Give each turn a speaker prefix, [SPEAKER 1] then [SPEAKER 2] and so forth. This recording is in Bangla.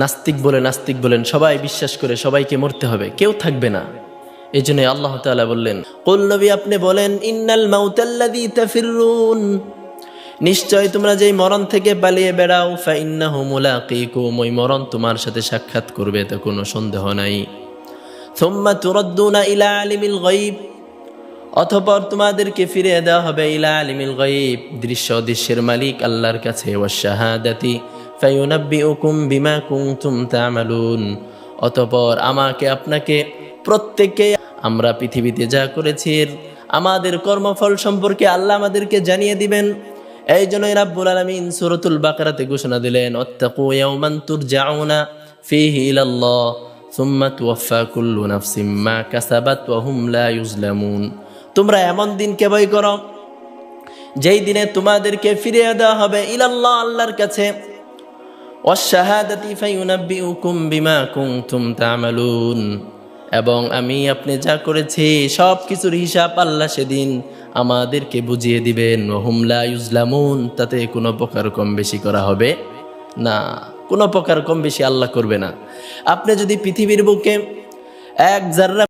[SPEAKER 1] নাস্তিক বলে নাস্তিক বলেন, সবাই বিশ্বাস করে সবাইকে মরতে হবে, কেউ থাকবে না। এই জন্য আল্লাহ তালা বললেন, কুল আপনি বলেন, ইন্নাল মাউতাল্লাযী তাফিরুন নিশ্চয় তোমরা যেই মরণ থেকে পালিয়ে বেড়াও, ফাইন্নাহু মুলাকিকুম। ওই মরণ তোমার সাথে সাক্ষাৎ করবে, তো কোনো সন্দেহ নাই। থুম্মা তুরদ্দুনা ইলা আলিমিল গায়ব। অতঃপর তোমাদেরকে ফিরিয়ে দেওয়া হবে ইলা আলিমিল গায়ব। দৃশ্য দৃশ্যের মালিক আল্লাহর কাছে ওয়াশাহাদাতি ফায়ুনাব্বিউকুম বিমা কুনতুম তা'মালুন। অতঃপর আমাকে আপনাকে প্রত্যেককে আমরা পৃথিবীতে যা করেছি আমাদের কর্মফল সম্পর্কে আল্লাহ আমাদেরকে জানিয়ে দিবেন। এই জন্যই রাব্বুল আলামিন সূরাতুল বাকারাতে ঘোষণা দিলেন অত্তাকু ইয়াওমান তুরজাউনা ফীহি ইলাল্লাহ, সুম্মা তুওয়াফা কুল্লু নাফসিম কাসাবাত ওয়া ইউজলামুন তোমরা এমন দিনকে ভয় করো, যেই দিনে তোমাদেরকে ফিরিয়ে দেওয়া হবে ইলাল্লাহ, আল্লাহর কাছে। তা'মালুন। এবং আমি আপনি যা করেছি সব কিছুর হিসাব আল্লাহ সেদিন আমাদেরকে বুঝিয়ে দিবেন। হুমলা ইউজলামুন, তাতে কোনো প্রকার কম বেশি করা হবে না। কোনো প্রকার কম বেশি আল্লাহ করবে না। আপনি যদি পৃথিবীর বুকে এক জাররা